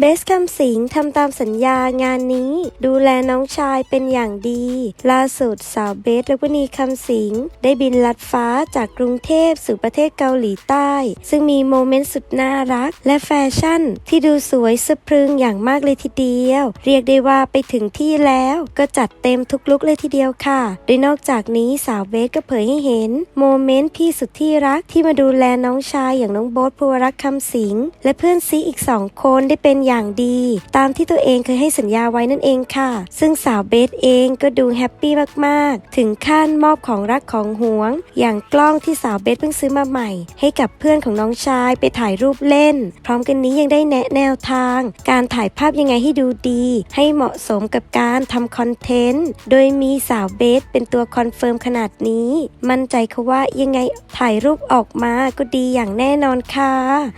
เบสคำสิงทำตามสัญญางานนี้ ดูแลน้องชายเป็นอย่างดี ล่าสุดสาวเบสและวนีคำสิงได้บินลัดฟ้าจากกรุงเทพสู่ประเทศเกาหลีใต้ ซึ่งมีโมเมนต์สุดน่ารัก และแฟชั่น ที่ดูสวยสะพรึงอย่างมากเลยทีเดียว เรียกได้ว่าไปถึงที่แล้วก็จัดเต็มทุกลุกเลยทีเดียวค่ะ โดยนอกจากนี้สาวเบสก็เผยให้เห็น โมเมนต์พี่สุดที่รักที่มาดูแลน้องชายอย่างน้องโบ๊ทภูรักคำสิงและเพื่อนซีอีกสองคนได้เป็นอย่างดี ตามที่ตัวเองเคยให้สัญญาไว้นั่นเองค่ะ ซึ่งสาวเบสเองก็ดูแฮปปี้มากๆ ถึงขั้นมอบของรักของหวง อย่างกล้องที่สาวเบสเพิ่งซื้อมาใหม่ ให้กับเพื่อนของน้องชายไปถ่ายรูปเล่น พร้อมกันนี้ยังได้แนะแนวทาง การถ่ายภาพยังไงให้ดูดี ให้เหมาะสมกับการทำคอนเทนต์โดยมีสาวเบสเป็นตัวคอนเฟิร์มขนาดนี้ มั่นใจเขาว่ายังไงถ่ายรูปออกมาก็ดีอย่างแน่นอนค่ะ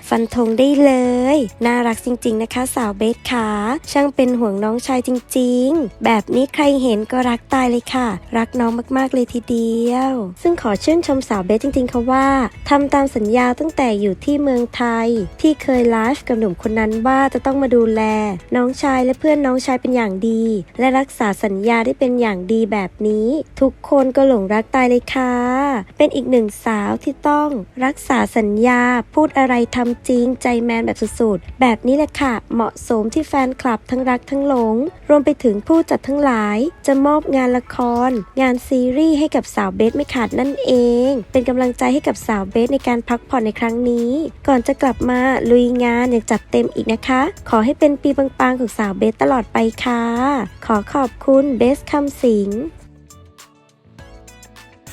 ฟันธงได้เลย น่ารักจริงๆนะคะสาวเบสขาช่างเป็นห่วงน้องชายจริง ๆ แบบนี้ใครเห็นก็รักตายเลยค่ะ รักน้องมากๆเลยทีเดียว ซึ่งขอชื่นชมสาวเบสจริงๆค่ะว่าทำตามสัญญาตั้งแต่อยู่ที่เมืองไทย ที่เคยไลฟ์กับหนุ่มคนนั้นว่าจะต้องมาดูแล น้องชายและเพื่อนน้องชายเป็นอย่างดี และรักษาสัญญาได้เป็นอย่างดีแบบนี้ ทุกคนก็หลงรักตายเลยค่ะ เป็นอีกหนึ่งสาวที่ต้องรักษาสัญญา พูดอะไรทำจริงใจแมนแบบสุดๆ แบบนี้แหละค่ะ เหมาะสมที่แฟนคลับทั้งรักทั้งหลง รวมไปถึงผู้จัดทั้งหลาย จะมอบงานละคร งานซีรีส์ให้กับสาวเบสไม่ขาดนั่นเอง เป็นกำลังใจให้กับสาวเบสในการพักผ่อนในครั้งนี้ ก่อนจะกลับมาลุยงานอย่างจัดเต็มอีกนะคะ ขอให้เป็นปีปังๆของสาวเบสตลอดไปค่ะ ขอขอบคุณเบสคำสิง